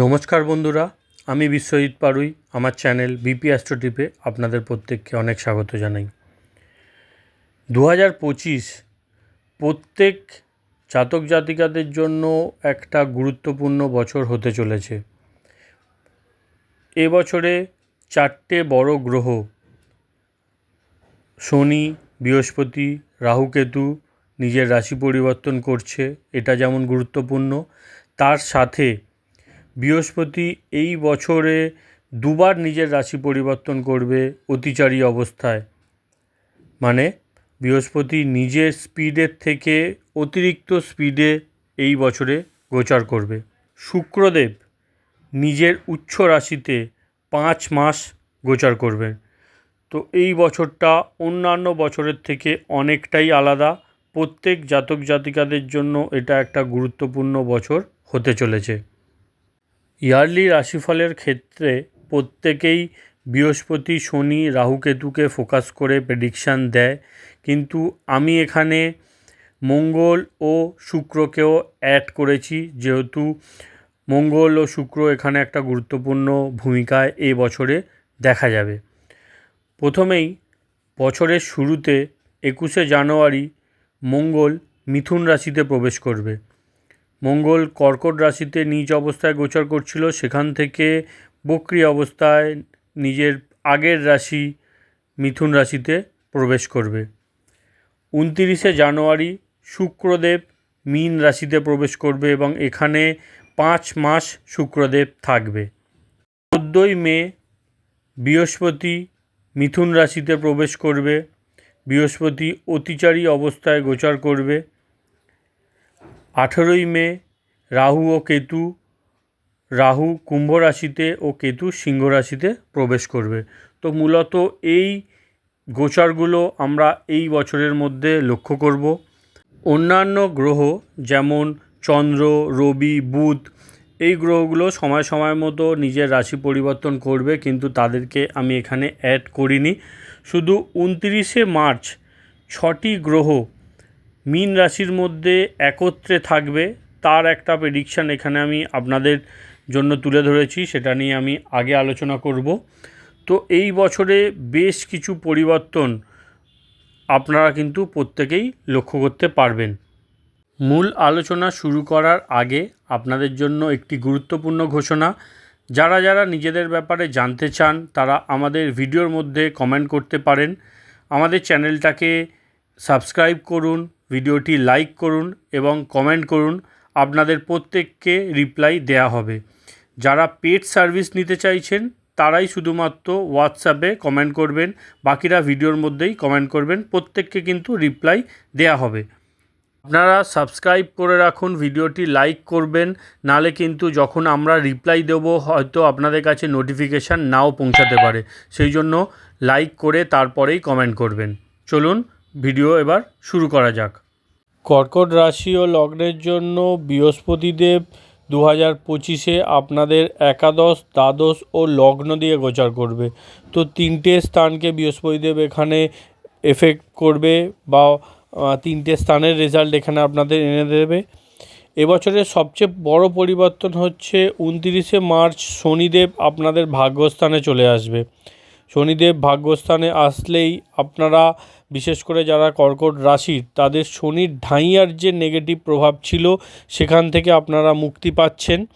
নমস্কার বন্ধুরা, আমি বিশ্বজিৎ পারুই, আমার চ্যানেল বিপি অ্যাস্ট্রোটিপে আপনাদের প্রত্যেককে অনেক স্বাগত জানাই। দু হাজার পঁচিশ প্রত্যেক জাতক জাতিকাদের জন্য একটা গুরুত্বপূর্ণ বছর হতে চলেছে। এ বছরে চারটে বড় গ্রহ, শনি, বৃহস্পতি রাহুকেতু নিজের রাশি পরিবর্তন করছে, এটা যেমন গুরুত্বপূর্ণ, তার সাথে বৃহস্পতি এই বছরে দুবার নিজের রাশি পরিবর্তন করবে অতিচারী অবস্থায়। মানে বৃহস্পতি নিজের স্পিডের থেকে অতিরিক্ত স্পিডে এই বছরে গোচার করবে। শুক্রদেব নিজের উচ্চ রাশিতে পাঁচ মাস গোচার করবেন তো এই বছরটা অন্যান্য বছরের থেকে অনেকটাই আলাদা। প্রত্যেক জাতক জাতিকাদের জন্য এটা একটা গুরুত্বপূর্ণ বছর হতে চলেছে। ইয়ারলি রাশিফলের ক্ষেত্রে প্রত্যেকেই বৃহস্পতি, শনি, রাহুকেতুকে ফোকাস করে প্রেডিকশান দেয়। কিন্তু আমি এখানে মঙ্গল ও শুক্রকেও অ্যাড করেছি, যেহেতু মঙ্গল ও শুক্র এখানে একটা গুরুত্বপূর্ণ ভূমিকায় এ বছরে দেখা যাবে। প্রথমেই বছরের শুরুতে একুশে জানুয়ারি মঙ্গল মিথুন রাশিতে প্রবেশ করবে। মঙ্গল কর্কট রাশিতে নিজ অবস্থায় গোচর করছিল, সেখান থেকে বক্রি অবস্থায় নিজের আগের রাশি মিথুন রাশিতে প্রবেশ করবে। উনতিরিশে জানুয়ারি শুক্রদেব মীন রাশিতে প্রবেশ করবে এবং এখানে পাঁচ মাস শুক্রদেব থাকবে। চোদ্দোই মে বৃহস্পতি মিথুন রাশিতে প্রবেশ করবে, বৃহস্পতি অতিচারী অবস্থায় গোচর করবে আঠেরোই মে, রাহু ও কেতু, রাহু কুম্ভ রাশিতে ও কেতু সিংহ রাশিতে প্রবেশ করবে। তো মূলত এই গোচরগুলো আমরা এই বছরের মধ্যে লক্ষ্য করব। অন্যান্য গ্রহ যেমন চন্দ্র, রবি, বুধ, এই গ্রহগুলো সময় সময় মতো নিজের রাশি পরিবর্তন করবে, কিন্তু তাদেরকে আমি এখানে অ্যাড করিনি। শুধু উনতিরিশে মার্চ ছটি গ্রহ মীন রাশির মধ্যে একত্রে থাকবে, তার একটা প্রেডিকশান এখানে আমি আপনাদের জন্য তুলে ধরেছি, সেটা নিয়ে আমি আগে আলোচনা করব। তো এই বছরে বেশ কিছু পরিবর্তন আপনারা কিন্তু প্রত্যেকেই লক্ষ্য করতে পারবেন। মূল আলোচনা শুরু করার আগে আপনাদের জন্য একটি গুরুত্বপূর্ণ ঘোষণা। যারা যারা নিজেদের ব্যাপারে জানতে চান, তারা আমাদের ভিডিওর মধ্যে কমেন্ট করতে পারেন। আমাদের চ্যানেলটাকে সাবস্ক্রাইব করুন ভিডিওটি লাইক করুন এবং কমেন্ট করুন। আপনাদের প্রত্যেককে রিপ্লাই দেয়া হবে। যারা পেড সার্ভিস নিতে চাইছেন, তারাই শুধুমাত্র হোয়াটসঅ্যাপে কমেন্ট করবেন। বাকিরা ভিডিওর মধ্যেই কমেন্ট করবেন। প্রত্যেককে কিন্তু রিপ্লাই দেয়া হবে। আপনারা সাবস্ক্রাইব করে রাখুন, ভিডিওটি লাইক করবেন। নালে কিন্তু যখন আমরা রিপ্লাই দেব, হয়তো আপনাদের কাছে নোটিফিকেশান নাও পৌঁছাতে পারে। সেই জন্য লাইক করে তারপরেই কমেন্ট করবেন। চলুন ভিডিও এবার শুরু করা যাক। কর্কট রাশি ও লগ্নের জন্য বৃহস্পতিদেব দু হাজার পঁচিশে আপনাদের একাদশ, দ্বাদশ ও লগ্ন দিয়ে গোচার করবে। তো তিনটে স্থানকে বৃহস্পতিদেব এখানে এফেক্ট করবে বা তিনটে স্থানের রেজাল্ট এখানে আপনাদের এনে দেবে। এবছরের সবচেয়ে বড় পরিবর্তন হচ্ছে উনতিরিশে মার্চ শনিদেব আপনাদের ভাগ্যস্থানে চলে আসবে। শনিদেব ভাগ্যস্থানে আসলেই আপনারা, বিশেষ করে যারা কর্কট রাশির তাদের শনির ঢাইয়ার যে নেগেটিভ প্রভাব ছিল, সেখান থেকে আপনারা মুক্তি পাচ্ছেন।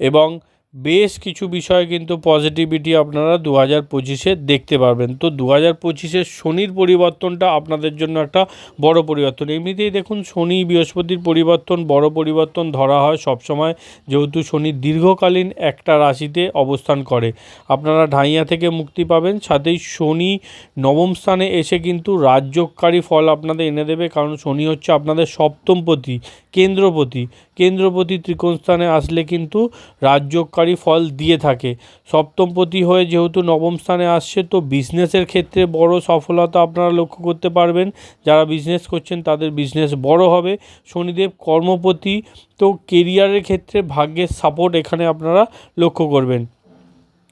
এবং বেশ কিছু বিষয় কিন্তু পজিটিভিটি আপনারা দু হাজার পঁচিশে দেখতে পারবেন। তো দু হাজার পঁচিশের শনির পরিবর্তনটা আপনাদের জন্য একটা বড় পরিবর্তন। এমনিতেই দেখুন, শনি বৃহস্পতির পরিবর্তন, বড় পরিবর্তন ধরা হয় সবসময়, যেহেতু শনি দীর্ঘকালীন একটা রাশিতে অবস্থান করে। আপনারা ঢাইয়া থেকে মুক্তি পাবেন, সাথেই শনি নবম স্থানে এসে কিন্তু রাজ্যকারী ফল আপনাদের এনে দেবে, কারণ শনি হচ্ছে আপনাদের সপ্তমপতি কেন্দ্রপতি। কেন্দ্রপতি ত্রিকোণ স্থানে আসলে কিন্তু রাজ্যকারী ফল দিয়ে থাকে। সপ্তমপতি হয়ে যেহেতু নবম স্থানে আসছে, তো বিজনেসের ক্ষেত্রে বড় সফলতা আপনারা লক্ষ্য করতে পারবেন। যারা বিজনেস করছেন, তাদের বিজনেস বড় হবে। শনিদেব কর্মপতি, তো কেরিয়ারের ক্ষেত্রে ভাগ্যের সাপোর্ট এখানে আপনারা লক্ষ্য করবেন।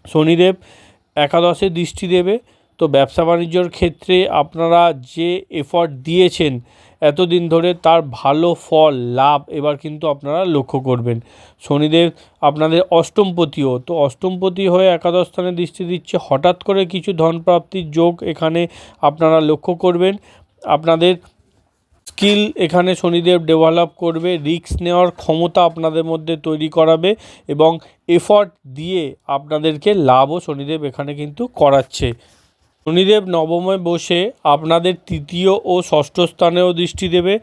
শনিদেব একাদশে দৃষ্টি দেবে, তো ব্যবসা বাণিজ্যর ক্ষেত্রে আপনারা যে এফর্ট দিয়েছেন এতদিন ধরে তার ভালো ফল, লাভ এবার কিন্তু আপনারা লক্ষ্য করবেন। শনিদেব আপনাদের অষ্টমপতিও, তো অষ্টমপতি হয়ে একাদশ স্থানে দৃষ্টি দিচ্ছে। হঠাৎ করে কিছু ধন প্রাপ্তির যোগ এখানে আপনারা লক্ষ্য করবেন। আপনাদের স্কিল এখানে শনিদেব ডেভেলপ করবে, রিস্ক নেওয়ার ক্ষমতা আপনাদের মধ্যে তৈরি করাবে এবং এফর্ট দিয়ে আপনাদেরকে লাভও শনিদেব এখানে কিন্তু করাচ্ছে। শনিদেব নবমে বসে আপনাদের তৃতীয় ও ষষ্ঠ স্থানেও দৃষ্টি দেবে।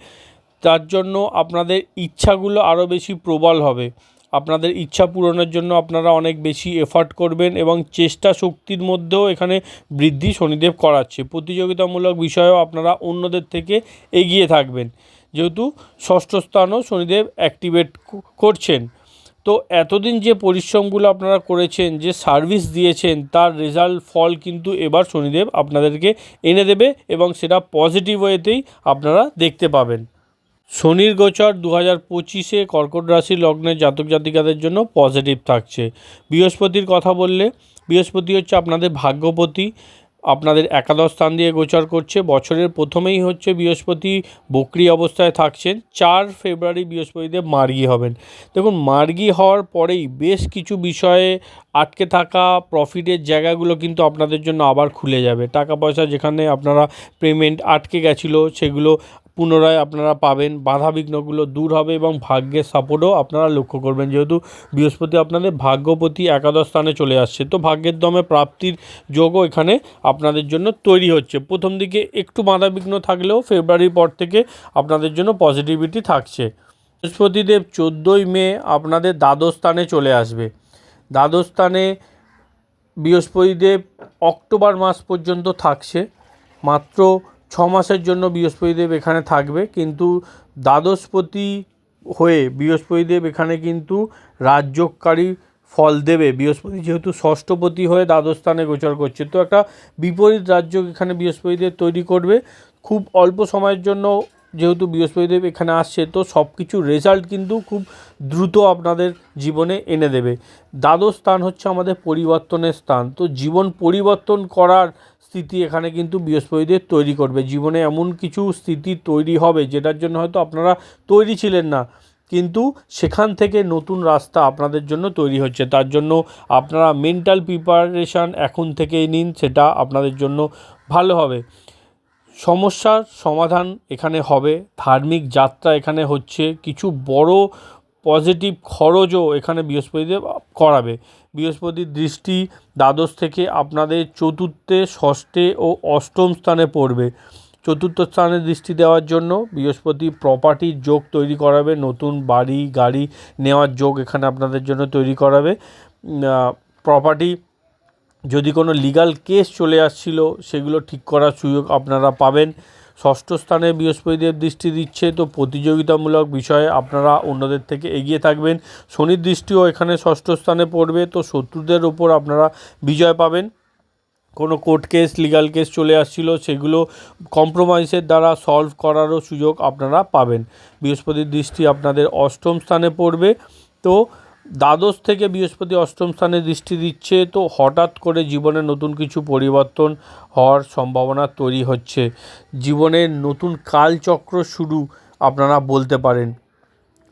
তার জন্য আপনাদের ইচ্ছাগুলো আরও বেশি প্রবল হবে। আপনাদের ইচ্ছা পূরণের জন্য আপনারা অনেক বেশি এফার্ট করবেন এবং চেষ্টা শক্তির মধ্যেও এখানে বৃদ্ধি শনিদেব করাচ্ছে। প্রতিযোগিতামূলক বিষয়েও আপনারা অন্যদের থেকে এগিয়ে থাকবেন। যেহেতু ষষ্ঠ স্থানও শনিদেব অ্যাক্টিভেট করছেন। তো এতদিন যে পরিশ্রমগুলো আপনারা করেছেন, যে সার্ভিস দিয়েছেন, তার রেজাল্ট ফল কিন্তু এবার শনিদেব আপনাদেরকে এনে দেবে এবং সেটা পজিটিভ ওয়েতেই আপনারা দেখতে পাবেন। শনির গোচর দু হাজার পঁচিশে কর্কট রাশি লগ্নের জাতক জাতিকাদের জন্য পজিটিভ থাকছে। বৃহস্পতির কথা বললে, বৃহস্পতি হচ্ছে আপনাদের ভাগ্যপতি। আপনাদের একাদশ স্থান দিয়ে গোচর করছে। বছরের প্রথমেই হচ্ছে বৃহস্পতি বক্রি অবস্থায় থাকছেন। চার ফেব্রুয়ারি বৃহস্পতিতে মার্গি হবেন। দেখুন, মার্গি হওয়ার পরেই বেশ কিছু বিষয়ে আটকে থাকা প্রফিটের জায়গাগুলো কিন্তু আপনাদের জন্য আবার খুলে যাবে। টাকা পয়সা যেখানে আপনারা পেমেন্ট আটকে গেছিল, সেগুলো পুনরায় আপনারা পাবেন। বাধা বিঘ্নগুলো দূর হবে এবং ভাগ্যের সাপোর্টও আপনারা লক্ষ্য করবেন। যেহেতু বৃহস্পতি আপনাদের ভাগ্যপতি একাদশ স্থানে চলে আসছে, তো ভাগ্যের দমে প্রাপ্তির যোগও এখানে আপনাদের জন্য তৈরি হচ্ছে। প্রথম দিকে একটু বাধা বিঘ্ন থাকলেও ফেব্রুয়ারির পর থেকে আপনাদের জন্য পজিটিভিটি থাকছে। বৃহস্পতিদেব চোদ্দোই মে আপনাদের দ্বাদশ স্থানে চলে আসবে। দ্বাদশ স্থানে বৃহস্পতিদেব অক্টোবর মাস পর্যন্ত থাকছে। মাত্র ছ মাসের জন্য বৃহস্পতিদেব এখানে থাকবে, কিন্তু দ্বাদশপতি হয়ে বৃহস্পতিদেব এখানে কিন্তু রাজযোগকারী ফল দেবে। বৃহস্পতি যেহেতু ষষ্ঠপতি হয়ে দ্বাদশ স্থানে গোচর করছে, তো একটা বিপরীত রাজযোগ এখানে বৃহস্পতিদেব তৈরি করবে। খুব অল্প সময়ের জন্য যেহেতু বৃহস্পতিদেব এখানে আসছে, তো সব কিছু রেজাল্ট কিন্তু খুব দ্রুত আপনাদের জীবনে এনে দেবে। দ্বাদশ স্থান হচ্ছে আমাদের পরিবর্তনের স্থান, তো জীবন পরিবর্তন করার স্থিতি এখানে কিন্তু বৃহস্পতিদের তৈরি করবে। জীবনে এমন কিছু স্থিতি তৈরি হবে, যেটার জন্য হয়তো আপনারা তৈরি ছিলেন না। কিন্তু সেখান থেকে নতুন রাস্তা আপনাদের জন্য তৈরি হচ্ছে। তার জন্য আপনারা মেন্টাল প্রিপারেশান এখন থেকেই নিন, সেটা আপনাদের জন্য ভালো হবে। সমস্যার সমাধান এখানে হবে। ধার্মিক যাত্রা এখানে হচ্ছে। কিছু বড় পজিটিভ খরচও এখানে বৃহস্পতিদেব করাবে। বৃহস্পতির দৃষ্টি দ্বাদশ থেকে আপনাদের চতুর্থে, ষষ্ঠে ও অষ্টম স্থানে পড়বে। চতুর্থ স্থানে দৃষ্টি দেওয়ার জন্য বৃহস্পতি প্রপার্টির যোগ তৈরি করাবে, নতুন বাড়ি, গাড়ি নেওয়ার যোগ এখানে আপনাদের জন্য তৈরি করাবে। প্রপার্টি যদি কোনো লিগাল কেস চলে আসছিল, সেগুলো ঠিক করার সুযোগ আপনারা পাবেন। ষষ্ঠ স্থানে বৃহস্পতিদেব দৃষ্টি দিচ্ছে, তো প্রতিযোগিতামূলক বিষয়ে আপনারা অন্যদের থেকে এগিয়ে থাকবেন। শনির দৃষ্টিও এখানে ষষ্ঠ স্থানে পড়বে, তো শত্রুদের ওপর আপনারা বিজয় পাবেন। কোনো কোর্ট কেস, লিগাল কেস চলে আসছিল, সেগুলো কম্প্রোমাইজের দ্বারা সলভ করারও সুযোগ আপনারা পাবেন। বৃহস্পতির দৃষ্টি আপনাদের অষ্টম স্থানে পড়বে, তো দ্বাদশ থেকে বৃহস্পতি অষ্টম স্থানে দৃষ্টি দিচ্ছে, তো হঠাৎ করে জীবনে নতুন কিছু পরিবর্তন হওয়ার সম্ভাবনা তৈরি হচ্ছে। জীবনের নতুন কালচক্র শুরু আপনারা বলতে পারেন।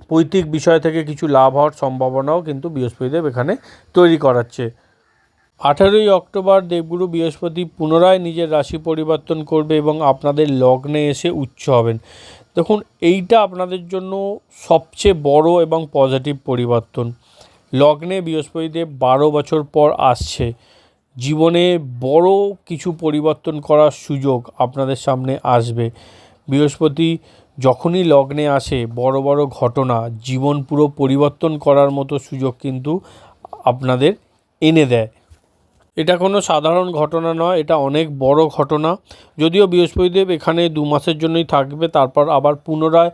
পৈতৃক বিষয় থেকে কিছু লাভ হওয়ার সম্ভাবনাও কিন্তু বৃহস্পতিদেব এখানে তৈরি করাচ্ছে। আঠারোই অক্টোবর দেবগুরু বৃহস্পতি পুনরায় নিজের রাশি পরিবর্তন করবে এবং আপনাদের লগ্নে এসে উচ্চ হবেন। দেখুন, এইটা আপনাদের জন্য সবচেয়ে বড় এবং পজিটিভ পরিবর্তন। লগ্নে বৃহস্পতিদেব বারো বছর পর আসছে। জীবনে বড় কিছু পরিবর্তন করার সুযোগ আপনাদের সামনে আসবে। বৃহস্পতি যখনই লগ্নে আসে, বড় বড় ঘটনা, জীবন পুরো পরিবর্তন করার মতো সুযোগ কিন্তু আপনাদের এনে দেয়। এটা কোনো সাধারণ ঘটনা নয়, এটা অনেক বড় ঘটনা। যদিও বৃহস্পতিদেব এখানে দু মাসের জন্যই থাকবে, তারপর আবার পুনরায়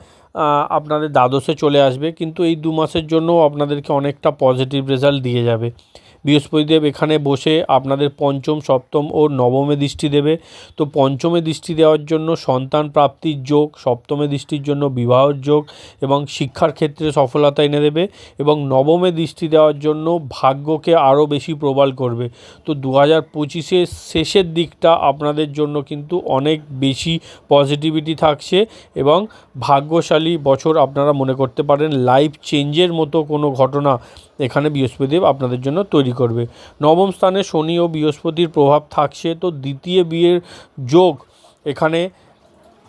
আপনাদের দ্বাদশে চলে আসবে, কিন্তু এই দু মাসের জন্যও আপনাদেরকে অনেকটা পজিটিভ রেজাল্ট দিয়ে যাবে। বৃহস্পতিদেব এখানে বসে আপনাদের পঞ্চম, সপ্তম ও নবমে দৃষ্টি দেবে। তো পঞ্চমে দৃষ্টি দেওয়ার জন্য সন্তান প্রাপ্তির যোগ, সপ্তমে দৃষ্টির জন্য বিবাহর যোগ এবং শিক্ষার ক্ষেত্রে সফলতা এনে দেবে এবং নবমে দৃষ্টি দেওয়ার জন্য ভাগ্যকে আরও বেশি প্রবল করবে। তো দু হাজার পঁচিশের শেষের দিকটা আপনাদের জন্য কিন্তু অনেক বেশি পজিটিভিটি থাকছে এবং ভাগ্যশালী বছর আপনারা মনে করতে পারেন। লাইফ চেঞ্জের মতো কোনো ঘটনা এখানে বৃহস্পতিদেব আপনাদের জন্য তৈরি করবে। নবম স্থানে শনি ও বৃহস্পতির প্রভাব থাকছে। তো দ্বিতীয় বিয়ের যোগ এখানে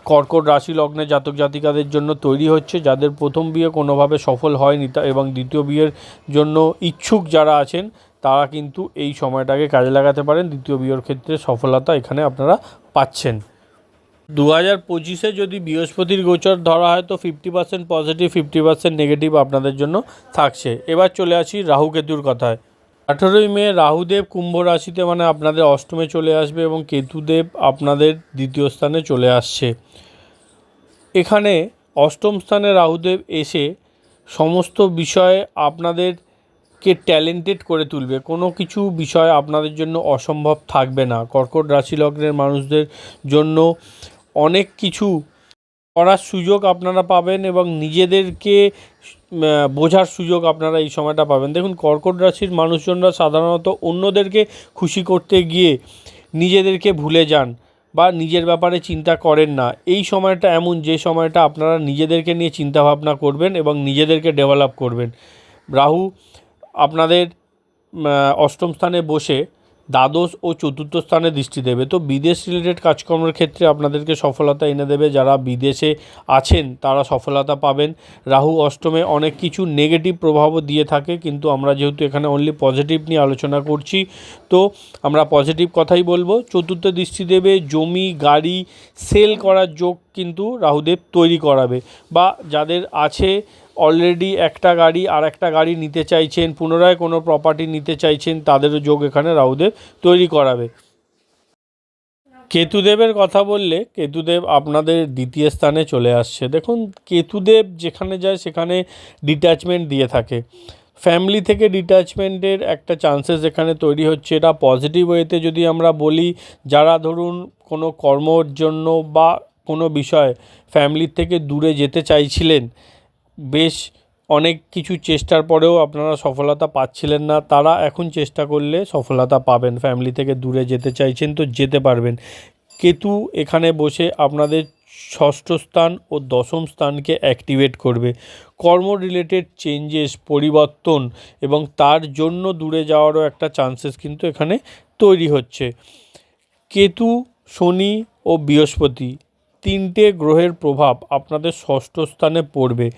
কর্কট রাশি লগ্নে জাতক জাতিকাদের জন্য তৈরি হচ্ছে, যাদের প্রথম বিয়ে কোনোভাবে সফল হয়নি তা এবং দ্বিতীয় বিয়ের জন্য ইচ্ছুক যারা আছেন, তারা কিন্তু এই সময়টাকে কাজে লাগাতে পারেন। দ্বিতীয় বিয়ের ক্ষেত্রে সফলতা এখানে আপনারা পাচ্ছেন। দু হাজার পঁচিশে যদি বৃহস্পতির গোচর ধরা হয়, তো fifty percent positive fifty percent negative আপনাদের জন্য থাকছে। এবার চলে আসি রাহু কেতুর কথায়। আঠেরোই মে রাহুদেব কুম্ভ রাশিতে মানে আপনাদের অষ্টমে চলে আসবে এবং কেতুদেব আপনাদের দ্বিতীয় স্থানে চলে আসছে। এখানে অষ্টম স্থানে রাহুদেব এসে সমস্ত বিষয়ে আপনাদেরকে ট্যালেন্টেড করে তুলবে। কোনো কিছু বিষয় আপনাদের জন্য অসম্ভব থাকবে না। কর্কট রাশি লগ্নের মানুষদের জন্য অনেক কিছু করার সুযোগ আপনারা পাবেন এবং নিজেদেরকে বোঝার সুযোগ আপনারা এই সময়টা পাবেন। দেখুন, কর্কট রাশির মানুষজনরা সাধারণত অন্যদেরকে খুশি করতে গিয়ে নিজেদেরকে ভুলে যান বা নিজের ব্যাপারে চিন্তা করেন না। এই সময়টা এমন, যে সময়টা আপনারা নিজেদেরকে নিয়ে চিন্তা ভাবনা করবেন এবং নিজেদেরকে ডেভেলপ করবেন। রাহু আপনাদের অষ্টম স্থানে বসে দ্বাদশ ও চতুর্থ স্থানে দৃষ্টি দেবে। তো বিদেশ রিলেটেড কাজকর্মের ক্ষেত্রে আপনাদেরকে সফলতা এনে দেবে। যারা বিদেশে আছেন, তারা সফলতা পাবেন। রাহু অষ্টমে অনেক কিছু নেগেটিভ প্রভাবও দিয়ে থাকে, কিন্তু আমরা যেহেতু এখানে অনলি পজিটিভ নিয়ে আলোচনা করছি, তো আমরা পজিটিভ কথাই বলব। চতুর্থ দৃষ্টি দেবে, জমি, গাড়ি সেল করার যোগ কিন্তু রাহুদেব তৈরি করাবে। বা যাদের আছে অলরেডি একটা গাড়ি আর একটা গাড়ি নিতে চাইছেন, পুনরায় কোনো প্রপার্টি নিতে চাইছেন, তাদেরও যোগ এখানে রাহুদেব তৈরি করাবে। কেতুদেবের কথা বললে, কেতুদেব আপনাদের দ্বিতীয় স্থানে চলে আসছে। দেখুন, কেতুদেব যেখানে যায় সেখানে ডিট্যাচমেন্ট দিয়ে থাকে। ফ্যামিলি থেকে ডিট্যাচমেন্টের একটা চান্সেস এখানে তৈরি হচ্ছে। এটা পজিটিভ ওয়েতে যদি আমরা বলি, যারা ধরুন কোনো কর্মর জন্য বা কোনো বিষয় ফ্যামিলির থেকে দূরে যেতে চাইছিলেন বেশ অনেক কিছু চেষ্টার পরেও আপনারা সফলতা পাচ্ছিলেন না। তারা এখন চেষ্টা করলে সফলতা পাবেন ফ্যামিলি থেকে দূরে যেতে চাইছেন তো যেতে পারবেন। কেতু এখানে বসে আপনাদের ষষ্ঠ স্থান ও দশম স্থানকে অ্যাক্টিভেট করবে। কর্ম রিলেটেড চেঞ্জেস পরিবর্তন এবং তার জন্য দূরে যাওয়ারও একটা চান্সেস কিন্তু এখানে তৈরি হচ্ছে। কেতু, শনি ও বৃহস্পতি তিনটে গ্রহের প্রভাব আপনাদের ষষ্ঠ স্থানে পড়বে।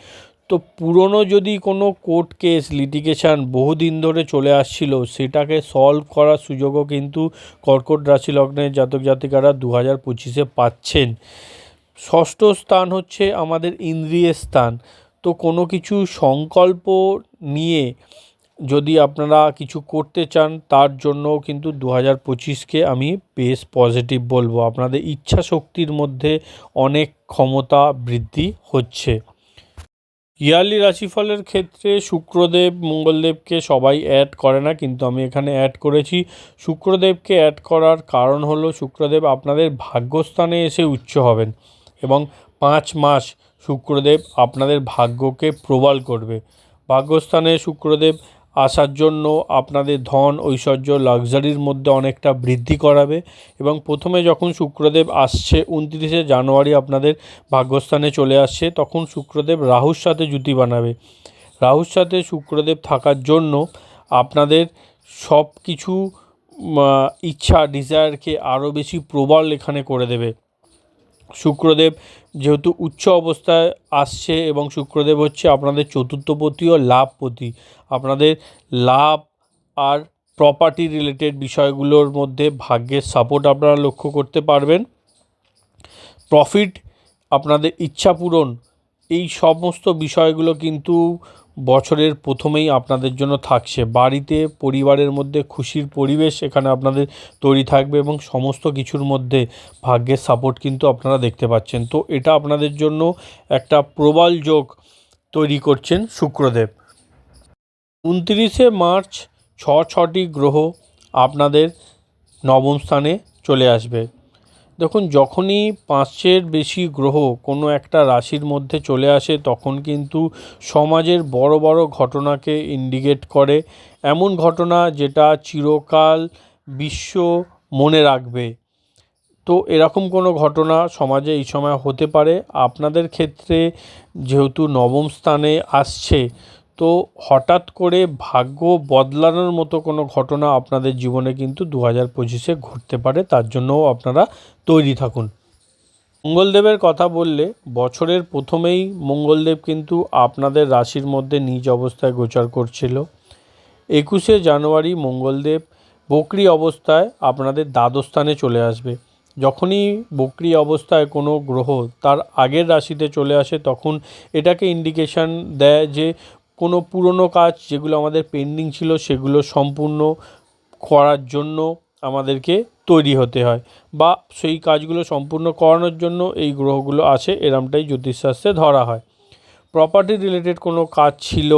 তো পুরনো যদি কোনো কোর্ট কেস লিটিগেশন বহুদিন ধরে চলে আসছিল, সেটাকে সলভ করার সুযোগও কিন্তু কর্কট রাশি লগ্নের জাতক জাতিকারা দু হাজার পঁচিশে পাচ্ছেন। ষষ্ঠ স্থান হচ্ছে আমাদের ইন্দ্রিয়ের স্থান। তো কোনো কিছু সংকল্প নিয়ে যদি আপনারা কিছু করতে চান, তার জন্যও কিন্তু দু হাজার পঁচিশকে আমি বেশ পজিটিভ বলব। আপনাদের ইচ্ছা শক্তির মধ্যে অনেক ক্ষমতা বৃদ্ধি হচ্ছে। ইয়ারলি রাশিফলের ক্ষেত্রে শুক্রদেব মঙ্গলদেবকে সবাই অ্যাড করে না, কিন্তু আমি এখানে অ্যাড করেছি। শুক্রদেবকে অ্যাড করার কারণ হলো শুক্রদেব আপনাদের ভাগ্যস্থানে এসে উচ্চ হবেন এবং পাঁচ মাস শুক্রদেব আপনাদের ভাগ্যকে প্রবল করবে। ভাগ্যস্থানে শুক্রদেব আসার জন্য আপনাদের ধন, ঐশ্বর্য, লাক্সারির মধ্যে অনেকটা বৃদ্ধি করাবে এবং প্রথমে যখন শুক্রদেব আসছে, উনত্রিশে জানুয়ারি আপনাদের ভাগ্যস্থানে চলে আসছে, তখন শুক্রদেব রাহুর সাথে জুতি বানাবে। রাহুর সাথে শুক্রদেব থাকার জন্য আপনাদের সব কিছু ইচ্ছা ডিজায়ারকে আরও বেশি প্রবল এখানে করে দেবে। শুক্রদেব যেহেতু উচ্চ অবস্থায় আসছে এবং শুক্রদেব হচ্ছে আপনাদের চতুর্থপতি ও লাভপতি। আপনাদের লাভ আর প্রপার্টি রিলেটেড বিষয়গুলোর মধ্যে ভাগ্যের সাপোর্ট আপনারা লক্ষ্য করতে পারবেন। প্রফিট আপনাদের ইচ্ছা পূরণ, এই সমস্ত বিষয়গুলো কিন্তু বছরের প্রথমেই আপনাদের জন্য থাকছে। বাড়িতে, পরিবারের মধ্যে খুশির পরিবেশ এখানে আপনাদের তৈরি থাকবে এবং সমস্ত কিছুর মধ্যে ভাগ্যের সাপোর্ট কিন্তু আপনারা দেখতে পাচ্ছেন। তো এটা আপনাদের জন্য একটা প্রবল যোগ তৈরি করছেন শুক্রদেব। উনত্রিশে মার্চ ছ ছটি গ্রহ আপনাদের নবম স্থানে চলে আসবে। দেখুন, যখনই পাঁচের বেশি গ্রহ কোনো একটা রাশির মধ্যে চলে আসে, তখন কিন্তু সমাজের বড় বড় ঘটনাকে ইন্ডিকেট করে। এমন ঘটনা যেটা চিরকাল বিশ্ব মনে রাখবে। তো এরকম কোনো ঘটনা সমাজে এই সময় হতে পারে। আপনাদের ক্ষেত্রে যেহেতু নবম স্থানে আসছে তো হঠাৎ করে ভাগ্য বদলানোর মতো কোনো ঘটনা আপনাদের জীবনে কিন্তু দু হাজার পঁচিশে ঘটতে পারে, তার জন্যও আপনারা তৈরি থাকুন। মঙ্গলদেবের কথা বললে বছরের প্রথমেই মঙ্গলদেব কিন্তু আপনাদের রাশির মধ্যে নিজ অবস্থায় গোচর করছিল। একুশে জানুয়ারি মঙ্গলদেব বকরি অবস্থায় আপনাদের দ্বাদস্থানে চলে আসবে। যখনই বকরি অবস্থায় কোনো গ্রহ তার আগের রাশিতে চলে আসে, তখন এটাকে ইন্ডিকেশান দেয় যে কোনো পুরনো কাজ যেগুলো আমাদের পেন্ডিং ছিল, সেগুলো সম্পূর্ণ করার জন্য আমাদেরকে তৈরি হতে হয় বা সেই কাজগুলো সম্পূর্ণ করানোর জন্য এই গ্রহগুলো আছে, এরমটাই জ্যোতিষশাস্ত্রে ধরা হয়। প্রপার্টি রিলেটেড কোনো কাজ ছিল,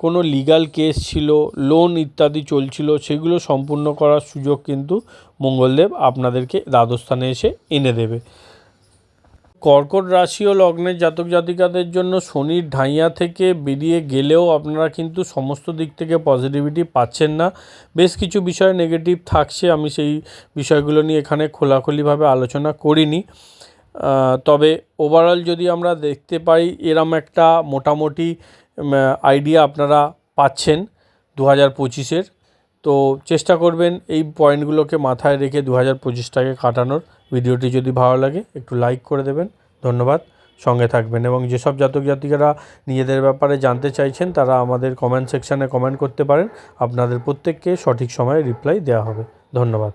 কোনো লিগাল কেস ছিল লোন ইত্যাদি চলছিল, সেগুলো সম্পূর্ণ করার সুযোগ কিন্তু মঙ্গলদেব আপনাদেরকে দ্বাদস্থানে এসে এনে দেবে। কর্কট রাশি ও লগ্নের জাতক জাতিকাদের জন্য শনির ঢাইয়া থেকে বেরিয়ে গেলেও আপনারা কিন্তু সমস্ত দিক থেকে পজিটিভিটি পাচ্ছেন না। বেশ কিছু বিষয় নেগেটিভ থাকছে, আমি সেই বিষয়গুলো নিয়ে এখানে খোলাখুলিভাবে আলোচনা করিনি। তবে ওভারঅল যদি আমরা দেখতে পাই, এরম একটা মোটামুটি আইডিয়া আপনারা পাচ্ছেন দু হাজার পঁচিশের। তো চেষ্টা করবেন এই পয়েন্টগুলোকে মাথায় রেখে দু হাজার পঁচিশটাকে কাটানোর। ভিডিওটি যদি ভালো লাগে, একটু লাইক করে দেবেন। ধন্যবাদ। সঙ্গে থাকবেন। এবং যেসব জাতক জাতিকারা নিজেদের ব্যাপারে জানতে চাইছেন, তারা আমাদের কমেন্ট সেকশানে কমেন্ট করতে পারেন। আপনাদের প্রত্যেককে সঠিক সময়ে রিপ্লাই দেওয়া হবে। ধন্যবাদ।